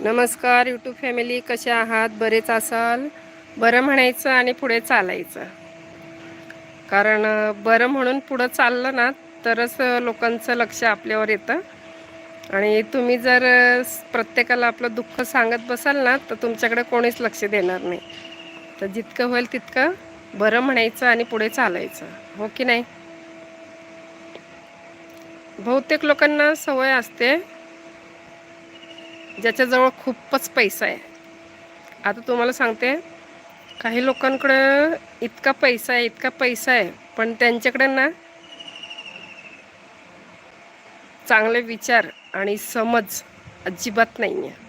नमस्कार YouTube family कसे आहात? बरेच असाल? बरं म्हणायचं आणि पुढे चालायचं. कारण बरं म्हणून पुढं चाललं ना तरच लोकांचं लक्ष आपल्यावर येतं. आणि तुम्ही जर प्रत्येकाला आपलं दुःख सांगत बसाल ना तर तुमच्याकडे कोणीच लक्ष देणार नाही. तर जितकं होईल तितकं बरं म्हणायचं आणि पुढे चालायचं. हो की नाही? बहुतेक लोकांना सवय असते ज्याच्याजवळ खूपच पैसा आहे. आता तुम्हाला सांगते काही लोकांकडं इतका पैसा आहे इतका पैसा आहे पण त्यांच्याकडे ना चांगले विचार आणि समज अजिबात नाही आहे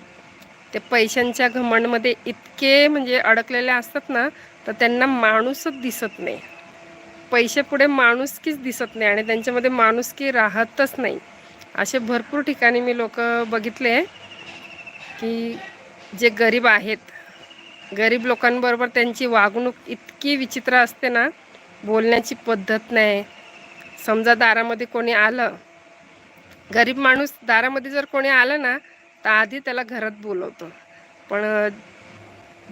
ते पैशांच्या घमंडमध्ये इतके म्हणजे अडकलेले असतात ना तर त्यांना माणूसच दिसत नाही. पैसे पुढे माणुसकीच दिसत नाही आणि त्यांच्यामध्ये माणुसकी राहतच नाही. असे भरपूर ठिकाणी मी लोक बघितले की जे गरीब आहेत गरीब लोकांबरोबर त्यांची वागणूक इतकी विचित्र असते ना बोलण्याची पद्धत नाही. समजा दारामध्ये कोणी आलं गरीब माणूस दारामध्ये जर कोणी आलं ना तर आधी त्याला घरात बोलवतो. पण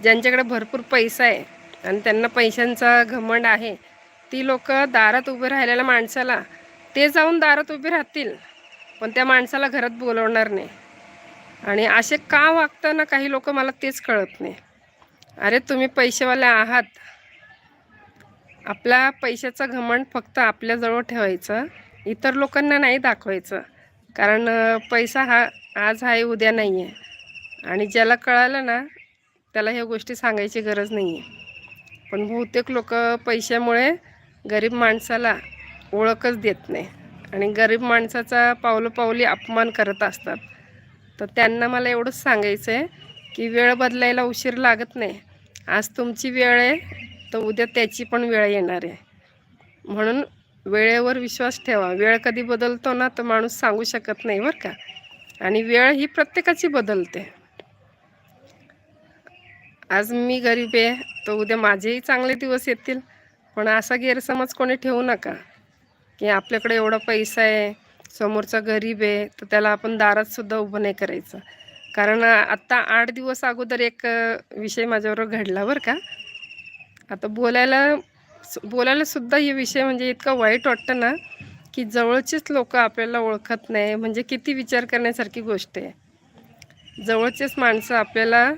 ज्यांच्याकडे भरपूर पैसा आहे आणि त्यांना पैशांचा घमंड आहे ती लोक दारात उभे राहिलेल्या माणसाला ते जाऊन दारात उभे राहतील पण त्या माणसाला घरात बोलवणार नाही. आणि असे का वागताना काही लोक मला तेच कळत नाही. अरे तुम्ही पैसेवाले आहात. आपला पैशाचा घमंड फक्त आपल्याजवळ ठेवायचं इतर लोकांना नाही दाखवायचं. कारण पैसा हा आज आहे उद्या नाही आहे आणि ज्याला कळालं ना त्याला ह्या गोष्टी सांगायची गरज नाही आहे पण बहुतेक लोक पैशामुळे गरीब माणसाला ओळखच देत नाही. आणि गरीब माणसाचा पावलोपावली अपमान करत असतात. तर त्यांना मला एवढंच सांगायचं आहे की वेळ बदलायला उशीर लागत नाही. आज तुमची वेळ आहे तर उद्या त्याची पण वेळ येणार आहे. म्हणून वेळेवर विश्वास ठेवा. वेळ कधी बदलतो ना तर माणूस सांगू शकत नाही बरं का. आणि वेळ ही प्रत्येकाची बदलते. आज मी गरीब आहे तर उद्या माझेही चांगले दिवस येतील. पण असा गैरसमज कोणी ठेवू नका की आपल्याकडे एवढा पैसा आहे समोरचा गरीब आहे तर त्याला आपण दारात सुद्धा उभं नाही करायचं. कारण आत्ता आठ दिवस अगोदर एक विषय माझ्याबरोबर घडला बरं का. आता बोलायला बोलायलासुद्धा बोलायला सुद्धा हे विषय म्हणजे इतका वाईट वाटतं ना की जवळचेच लोक आपल्याला ओळखत नाही म्हणजे किती विचार करण्यासारखी गोष्ट आहे. जवळचेच माणसं आपल्याला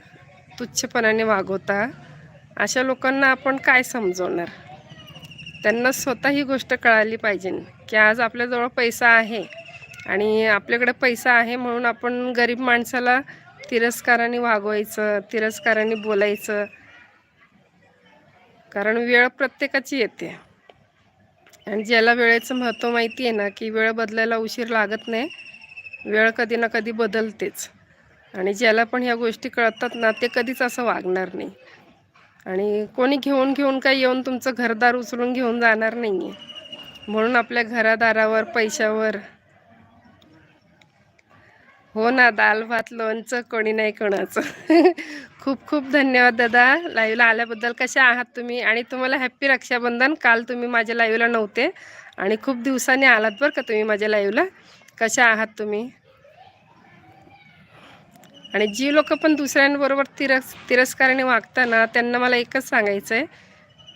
तुच्छपणाने वागवता अशा लोकांना आपण काय समजवणार? त्यांना स्वतः ही गोष्ट कळाली पाहिजे. की आज आपल्याजवळ पैसा आहे आणि आपल्याकडे पैसा आहे म्हणून आपण गरीब माणसाला तिरस्काराने वागवायचं तिरस्काराने बोलायचं. कारण वेळ प्रत्येकाची येते. आणि ज्याला वेळेचं महत्त्व माहिती आहे ना की वेळ बदलायला उशीर लागत नाही वेळ कधी ना कधी बदलतेच. आणि ज्याला पण ह्या गोष्टी कळतात ना ते कधीच असं वागणार नाही. आणि कोणी घेऊन घेऊन काही येऊन तुमचं घरदार उचलून घेऊन जाणार नाही आहे म्हणून आपल्या घरादारावर पैशावर. हो ना दाल भात लोणचं कोणी नाही कोणाचं. खूप खूप धन्यवाद दादा. लाईव्हला आल्याबद्दल कशा आहात तुम्ही? आणि तुम्हाला हॅप्पी रक्षाबंधन. काल तुम्ही माझ्या लाईव्हला नव्हते. आणि खूप दिवसांनी आलात बरं का तुम्ही माझ्या लाईव्हला. कशा आहात तुम्ही? आणि जी लोक पण दुसऱ्यांबरोबर तिरस तिरस्काराने वागताना त्यांना मला एकच सांगायचं आहे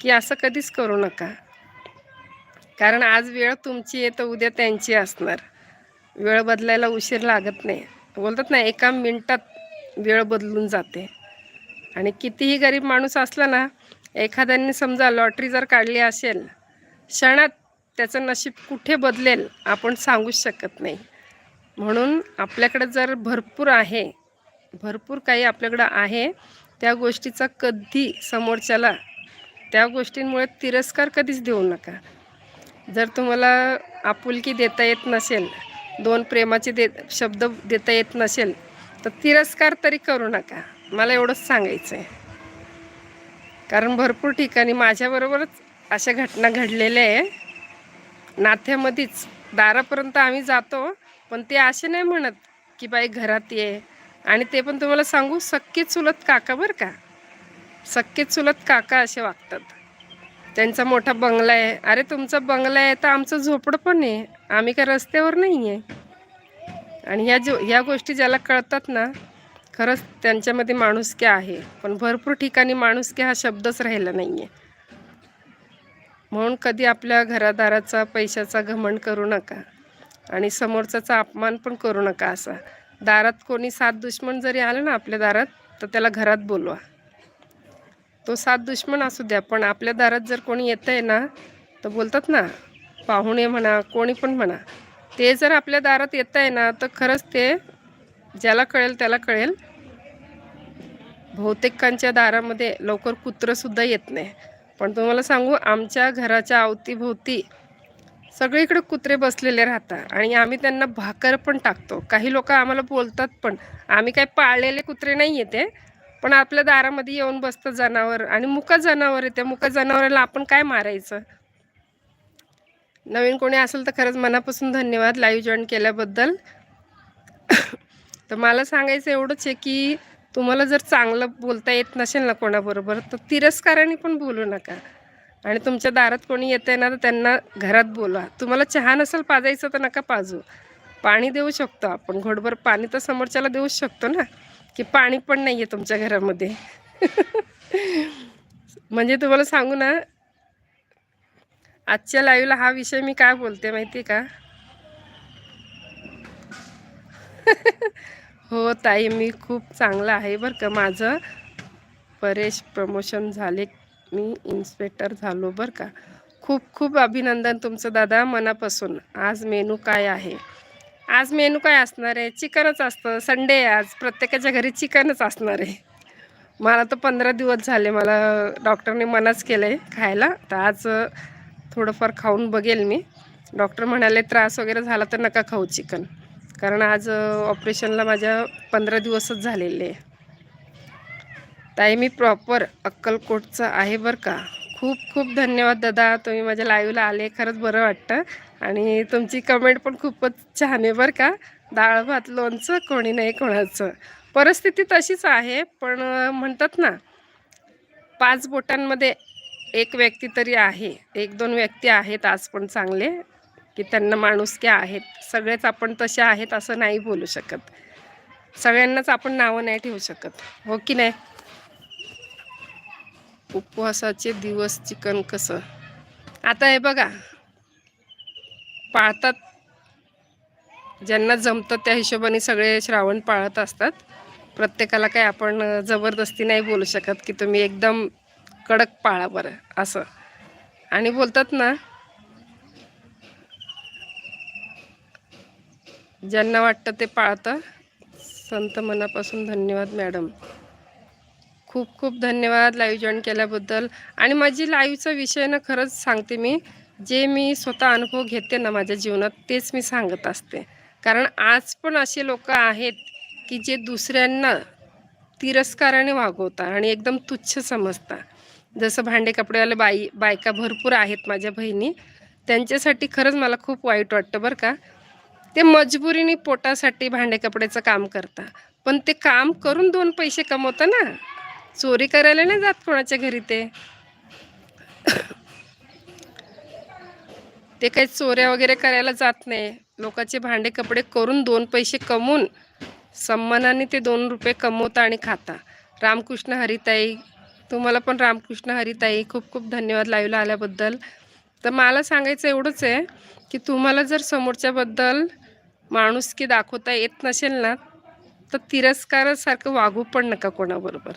की असं कधीच करू नका. कारण आज वेळ तुमची आहे तर उद्या त्यांची असणार. वेळ बदलायला उशीर लागत नाही. बोलतात ना एका मिनटात वेळ बदलून जाते. आणि कितीही गरीब माणूस असला ना एखाद्याने समजा लॉटरी जर काढली असेल क्षणात त्याचं नशीब कुठे बदलेल आपण सांगूच शकत नाही. म्हणून आपल्याकडे जर भरपूर आहे भरपूर काही आपल्याकडं आहे. त्या गोष्टीचा कधी समोरच्याला त्या गोष्टींमुळे तिरस्कार कधीच देऊ नका. जर तुम्हाला आपुलकी देता येत नसेल दोन प्रेमाचे दे शब्द देता येत नसेल तर तिरस्कार तरी करू नका. मला एवढंच सांगायचं आहे कारण भरपूर ठिकाणी माझ्याबरोबरच अशा घटना घडलेल्या आहे. नात्यामध्येच दारापर्यंत आम्ही जातो पण ते असे नाही म्हणत की बाई घरात ये आणि ते पण तुम्हाला सांगू सक्के चुलत काका बरं का. सक्के चुलत काका असे वागतात. त्यांचा मोठा बंगला आहे. अरे तुमचा बंगला आहे तर आमचं झोपडं पण आहे. आम्ही काय रस्त्यावर नाही आहे आणि ह्या जो ह्या गोष्टी ज्याला कळतात ना खरंच त्यांच्यामध्ये माणुसकी आहे. पण भरपूर ठिकाणी माणुसकी हा शब्दच राहिला नाही आहे म्हणून कधी आपल्या घरादाराचा पैशाचा घमंड करू नका. आणि समोरच्याचा अपमान पण करू नका असा. दारात कोणी सात दुश्मन जरी आलं ना आपल्या दारात तर त्याला घरात बोलवा. तो सात दुश्मन असू द्या पण आपल्या दारात जर कोणी येतं आहे ना तर बोलतात ना पाहुणे म्हणा कोणी पण म्हणा. ते जर आपल्या दारात येत आहे ना तर खरंच ते ज्याला कळेल त्याला कळेल. बहुतेकांच्या दारामध्ये लवकर कुत्रंसुद्धा येत नाही. पण तुम्हाला सांगू आमच्या घराच्या अवतीभोवती सगळीकडे कुत्रे बसलेले राहतात आणि आम्ही त्यांना भाकर पण टाकतो. काही लोक आम्हाला बोलतात पण आम्ही काय पाळलेले कुत्रे नाही येते पण आपल्या दारामध्ये येऊन बसतं जनावर आणि मुका जनावर येते मुका जनावराला आपण काय मारायचं? नवीन कोणी असेल तर खरंच मनापासून धन्यवाद लाईव्ह जॉईन केल्याबद्दल. तर मला सांगायचं एवढंच आहे की तुम्हाला जर चांगलं बोलता येत नसेल ना कोणाबरोबर तर तिरस्काराने पण बोलू नका. आणि तुमच्या दारात कोणी येतं आहे ना तर त्यांना घरात बोला तुम्हाला चहा नसेल पाजायचं तर नका पाजू. पाणी देऊ शकतो आपण. घोडभर पाणी तर समोरच्याला देऊच शकतो ना की पाणी पण नाही आहे तुमच्या घरामध्ये. म्हणजे तुम्हाला सांगू ना आजच्या लाईव्हला हा विषय मी काय बोलते माहिती आहे का? हो ताई मी खूप चांगलं आहे बरं का माझं. परेश प्रमोशन झाले. मी इन्स्पेक्टर झालो बरं का. खूप खूप अभिनंदन तुमचं दादा मनापासून. आज मेनू काय आहे? आज मेनू काय असणार आहे? चिकनच असतं. संडे आहे आज. प्रत्येकाच्या घरी चिकनच असणार आहे. मला तर पंधरा दिवस झाले मला डॉक्टरने मनाच केलं आहे खायला. तर आज थोडंफार खाऊन बघेल मी. डॉक्टर म्हणाले त्रास वगैरे झाला तर नका खाऊ चिकन. कारण आज ऑपरेशनला माझ्या पंधरा दिवसच झालेले आहे. ताई मी प्रॉपर अक्कलकोटचं आहे बरं का. खूप खूप धन्यवाद दादा तुम्ही माझ्या लाईव्हला आले. खरंच बरं वाटतं. आणि तुमची कमेंट पण खूपच छान आहे बरं का. डाळ भात लोणचं कोणी नाही कोणाचं. परिस्थिती तशीच आहे पण म्हणतात ना पाच बोटांमध्ये एक व्यक्ती तरी आहे. एक दोन व्यक्ती आहेत आज पण चांगले की त्यांना माणुसक्या आहेत. सगळेच आपण तसे आहेत असं नाही बोलू शकत. सगळ्यांनाच आपण नावं नाही ठेवू शकत. हो की नाही? उपवासाचे दिवस चिकन कसं? आता हे बघा. पाळतात. ज्यांना जमतं त्या हिशोबाने सगळे श्रावण पाळत असतात. प्रत्येकाला काय आपण जबरदस्ती नाही बोलू शकत की तुम्ही एकदम कडक पाळा बरं असं. आणि बोलतात ना ज्यांना वाटतं ते पाळतं संत मनापासून धन्यवाद मॅडम. खूप खूप धन्यवाद लाईव्ह जॉईन केल्याबद्दल. आणि माझी लाईव्हचा विषय ना खरंच सांगते मी जे मी स्वतः अनुभव घेते ना माझ्या जीवनात तेच मी सांगत असते. कारण आज पण असे लोक आहेत की जे दुसऱ्यांना तिरस्काराने वागवता आणि एकदम तुच्छ समजता जसं भांडे कपडेवाले बाई बायका भरपूर आहेत माझ्या बहिणी. त्यांच्यासाठी खरंच मला खूप वाईट वाटतं बरं का. ते मजबुरीने पोटासाठी भांडे कपड्याचं काम करता पण ते काम करून दोन पैसे कमवतं ना. चोरी करायला नाही जात कोणाच्या घरी ते? ते काही चोऱ्या वगैरे करायला जात नाही. लोकांचे भांडे कपडे करून दोन पैसे कमवून सन्मानाने ते दोन रुपये कमवता आणि खाता. रामकृष्ण हरिताई तुम्हाला पण रामकृष्ण हरिताई खूप खूप धन्यवाद लाईव्हला आल्याबद्दल. तर मला सांगायचं एवढंच आहे की तुम्हाला जर समोरच्याबद्दल माणुसकी दाखवता येत नसेल ना तर तिरस्कारासारखं वागू पण नका कोणाबरोबर.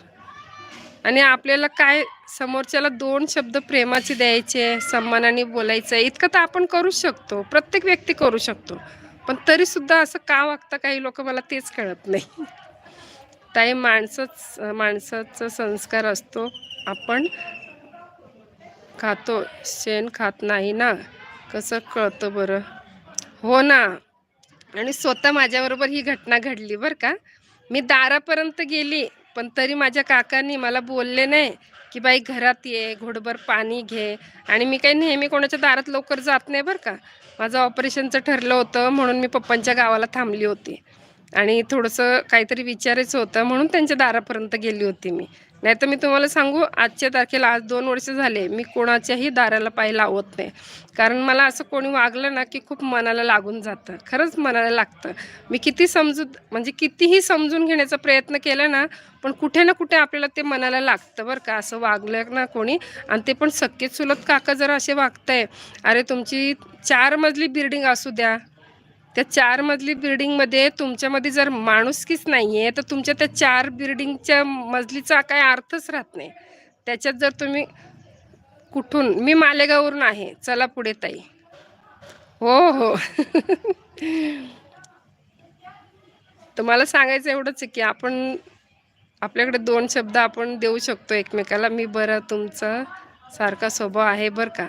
आणि आपल्याला काय समोरच्याला दोन शब्द प्रेमाचे द्यायचे सन्मानाने बोलायचं आहे इतकं तर आपण करू शकतो. प्रत्येक व्यक्ती करू शकतो. पण तरीसुद्धा असं का वागतं काही लोक मला तेच कळत नाही. ताई माणसंच माणसाचा संस्कार असतो. आपण खातो शेण खात नाही ना? कसं कळतं बरं? हो ना. आणि स्वतः माझ्याबरोबर ही घटना घडली बरं का? मी दारापर्यंत गेली. पण तरी माझ्या काकांनी मला बोलले नाही की बाई घरात ये घोडभर पाणी घे. आणि मी काही नेहमी कोणाच्या दारात लवकर जात नाही बरं का. माझं ऑपरेशनचं ठरलं होतं म्हणून मी पप्पांच्या गावाला थांबली होती. आणि थोडंसं काहीतरी विचारायचं होतं म्हणून त्यांच्या दारापर्यंत गेली होती मी. नाही तर मी तुम्हाला सांगू आजच्या तारखेला आज दोन वर्ष झाले मी कोणाच्याही दाराला पाय लावत नाही. कारण मला असं कोणी वागलं ना की खूप मनाला लागून जातं. खरंच मनाला लागतं. मी किती समजूत म्हणजे कितीही समजून घेण्याचा प्रयत्न केला ना पण कुठे ना कुठे आपल्याला ते मनाला लागतं बरं का. असं वागलं ना कोणी आणि ते पण सक्के चुलत काका जर असे वागताय अरे तुमची चार मजली बिल्डिंग असू द्या त्या चार मजली बिल्डिंगमध्ये तुमच्यामध्ये जर माणुसकीच नाही आहे तर तुमच्या त्या चार बिल्डिंगच्या मजलीचा काय अर्थच राहत नाही. त्याच्यात जर तुम्ही कुठून मी मालेगाववरून आहे. चला पुढे ताई. हो हो. तर मला सांगायचं एवढंच आहे की आपण आपल्याकडे दोन शब्द आपण देऊ शकतो एकमेकाला. मी बरं तुमचा सारखा स्वभाव आहे बरं का?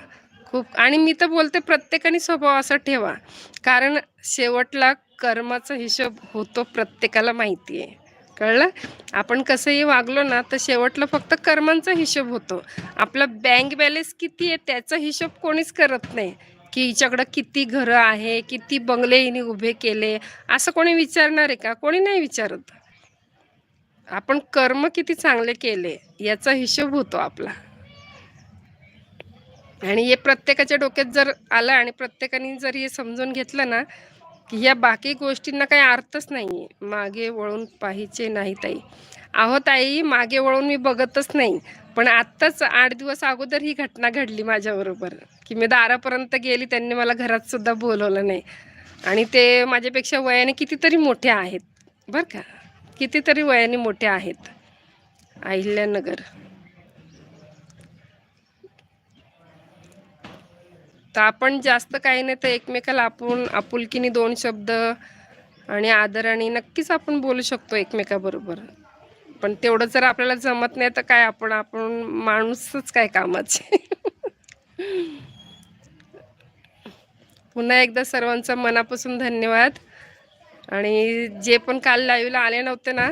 खूप आणि मी तर बोलते प्रत्येकाने स्वभाव असा ठेवा. कारण शेवटला कर्माचा हिशोब होतो प्रत्येकाला माहिती आहे कळलं? आपण कसंही वागलो ना तर शेवटला फक्त कर्मांचा हिशोब होतो. आपला बँक बॅलेन्स किती आहे त्याचा हिशोब कोणीच करत नाही. की हिच्याकडं किती घरं आहे किती बंगले हिने उभे केले असं कोणी विचारणार आहे का? कोणी नाही विचारत. आपण कर्म किती चांगले केले याचा हिशोब होतो आपला. आणि हे प्रत्येकाच्या डोक्यात जर आलं आणि प्रत्येकाने जर हे समजून घेतलं ना की या बाकी गोष्टींना काही अर्थच नाही आहे मागे वळून पाहिजे नाही ताई. अहो ताई मागे वळून मी बघतच नाही. पण आत्ताच आठ दिवस अगोदर ही घटना घडली माझ्याबरोबर की मी दारापर्यंत गेली त्यांनी मला घरात सुद्धा बोलवलं नाही. आणि ते माझ्यापेक्षा वयाने कितीतरी मोठे आहेत बरं का? कितीतरी वयाने मोठे आहेत. अहिल्यानगर. तर आपण जास्त काही नाही तर एकमेकाला आपण आपुलकीने दोन शब्द आणि आदराने नक्कीच आपण बोलू शकतो एकमेकाबरोबर. पण तेवढं जर आपल्याला जमत नाही तर काय? आपण आपण माणूसच काय कामाचे. पुन्हा एकदा सर्वांचा मनापासून धन्यवाद. आणि जे पण काल लाईव्हला आले नव्हते ना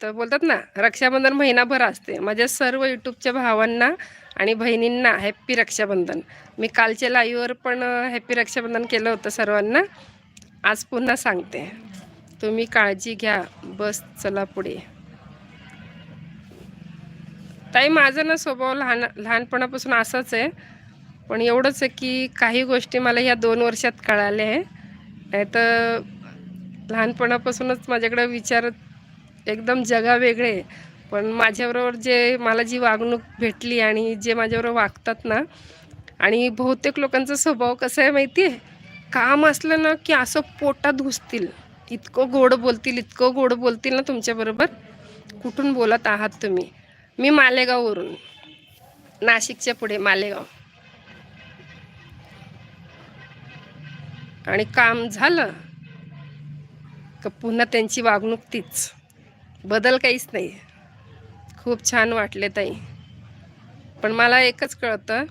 तर बोलतात ना रक्षाबंधन महिनाभर असते. माझ्या सर्व यूट्यूबच्या भावांना आणि बहिणींना हॅप्पी रक्षाबंधन. मी कालच्या लाईव्हवर पण हॅप्पी रक्षाबंधन केलं होतं सर्वांना. आज पुन्हा सांगते. तुम्ही काळजी घ्या. बस चला पुढे. ताई माझा ना स्वभाव लहान लहानपणापासून असाच आहे. पण एवढंच आहे की काही गोष्टी मला ह्या दोन वर्षात कळाल्या आहे. नाही तर लहानपणापासूनच माझ्याकडे विचार एकदम जगा वेगळे पण माझ्याबरोबर जे मला जी वागणूक भेटली आणि जे माझ्याबरोबर वागतात ना आणि बहुतेक लोकांचा स्वभाव कसा आहे माहिती आहे काम असलं ना की असं पोटात घुसतील. इतकं गोड बोलतील इतकं गोड बोलतील ना तुमच्याबरोबर. कुठून बोलत आहात तुम्ही? मी मालेगाववरून. नाशिकच्या पुढे मालेगाव. आणि काम झालं का पुन्हा त्यांची वागणूक तीच. बदल काहीच नाही खूप छान वाटले ताई. पण मला एकच कळतं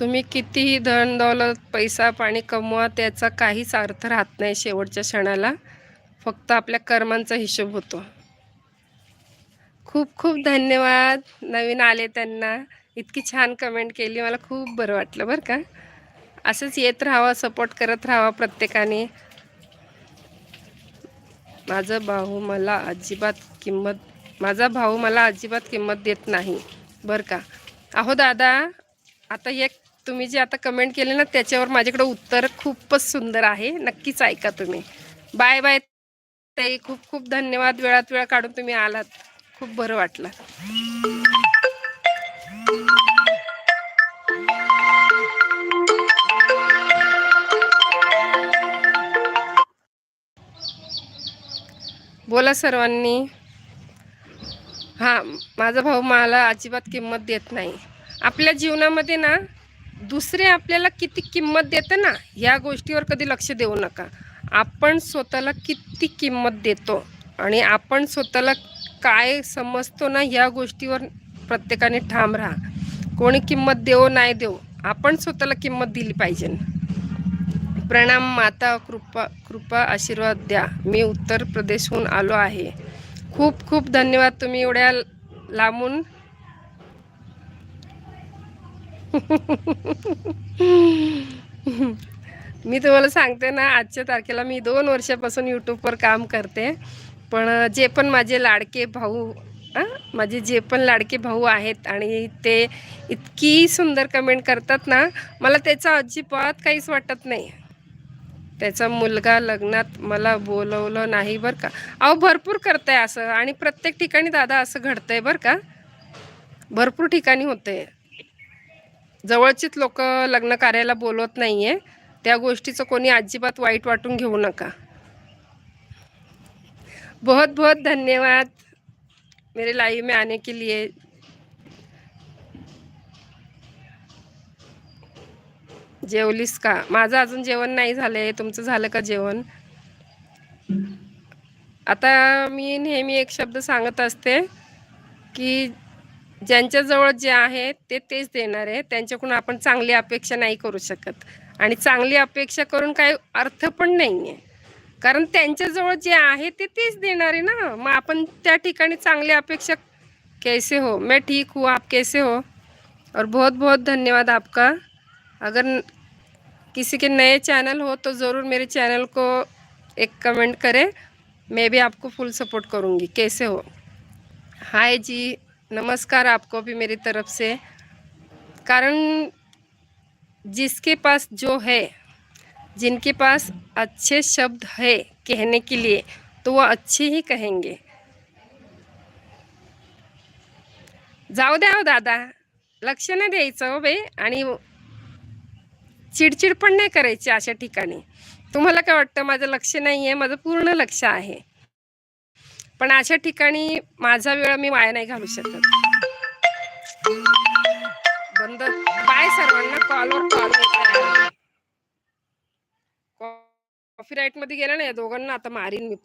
तुम्ही कितीही धन दौलत पैसा पाणी कमवा त्याचा काहीच अर्थ राहत नाही शेवटच्या क्षणाला. फक्त आपल्या कर्मांचा हिशोब होतो. खूप खूप धन्यवाद. नवीन आले त्यांना. इतकी छान कमेंट केली. मला खूप बरं वाटलं बरं का. असंच येत राहावा सपोर्ट करत राहावा प्रत्येकाने. माझं भाऊ मला अजिबात किंमत माझा भाऊ मला अजिबात किंमत देत नाही. बरं का? अहो दादा आता एक तुम्ही जे आता कमेंट केले ना त्याच्यावर माझ्याकडे उत्तर खूपच सुंदर आहे. नक्कीच ऐका तुम्ही. बाय बाय ताई. खूप खूप धन्यवाद. वेळात वेळ काढून तुम्ही आलात. खूप बरं वाटलं. बोला सर्वांनी. हां माझा भाऊ मला अजिबात किंमत देत नाही. आपल्या जीवनामध्ये ना दुसरे आपल्याला किती किंमत देतं ना ह्या गोष्टीवर कधी लक्ष देऊ नका. आपण स्वतःला किती किंमत देतो आणि आपण स्वतःला काय समजतो ना ह्या गोष्टीवर प्रत्येकाने ठाम राहा. कोणी किंमत देऊ नाही देऊ आपण स्वतःला किंमत दिली पाहिजे प्रणाम माता कृपा कृपा आशीर्वाद द्या. मी उत्तर प्रदेशहून आलो आहे. खूप खूप धन्यवाद तुम्ही एवढ्या लांबून. मी तुम्हाला सांगते ना आजच्या तारखेला मी दोन वर्षापासून यूट्यूबवर काम करते. पण जे पण माझे लाडके भाऊ माझे जे पण लाडके भाऊ आहेत आणि ते इतकी सुंदर कमेंट करतात ना मला त्याचं अजिबात काहीच वाटत नाही. त्याचा मुलगा लग्नात मला बोलवलं नाही बरं का. अहो भरपूर करतंय असं. आणि प्रत्येक ठिकाणी दादा असं घडतंय बरं का. भरपूर ठिकाणी होते जवळचीच लोक लग्न कार्याला बोलवत नाहीये. त्या गोष्टीचं कोणी अजिबात वाईट वाटून घेऊ नका. बहुत बहुत धन्यवाद. मेरे लाइव में आने के लिए. जेवलीस का? माझं अजून जेवण नाही झालंय. तुमचं झालं का जेवण? आता मी नेहमी एक शब्द सांगत असते की ज्यांच्याजवळ जे आहे ते तेच देणार आहे. त्यांच्याकडून आपण चांगली अपेक्षा नाही करू शकत. आणि चांगली अपेक्षा करून काही अर्थ पण नाही आहे कारण त्यांच्याजवळ जे आहे ते तेच देणार आहे ना. मग आपण त्या ठिकाणी चांगली अपेक्षा कैसे हो? मैं ठीक हूँ आप कैसे हो? और बहुत बहुत धन्यवाद आपका. अगर किसी के नए चैनल हो तो ज़रूर मेरे चैनल को एक कमेंट करें। मैं भी आपको फुल सपोर्ट करूँगी। कैसे हो? हाय जी नमस्कार आपको भी मेरी तरफ से। कारण जिसके पास जो है जिनके पास अच्छे शब्द है कहने के लिए तो वो अच्छे ही कहेंगे। जाऊ द्या हो दादा लक्ष नाही द्यायचं हो भाई आणि चिडचिड पण नाही करायची अशा ठिकाणी. तुम्हाला काय वाटतं? माझं लक्ष नाही आहे माझं पूर्ण लक्ष आहे. पण अशा ठिकाणी माझा वेळ मी वाया नाही घालू शकत. बंद. बाय सर्वांना. कॉलवर कॉल कॉपीराईटमध्ये गेला ना या दोघांना आता मारीन मी पकडून.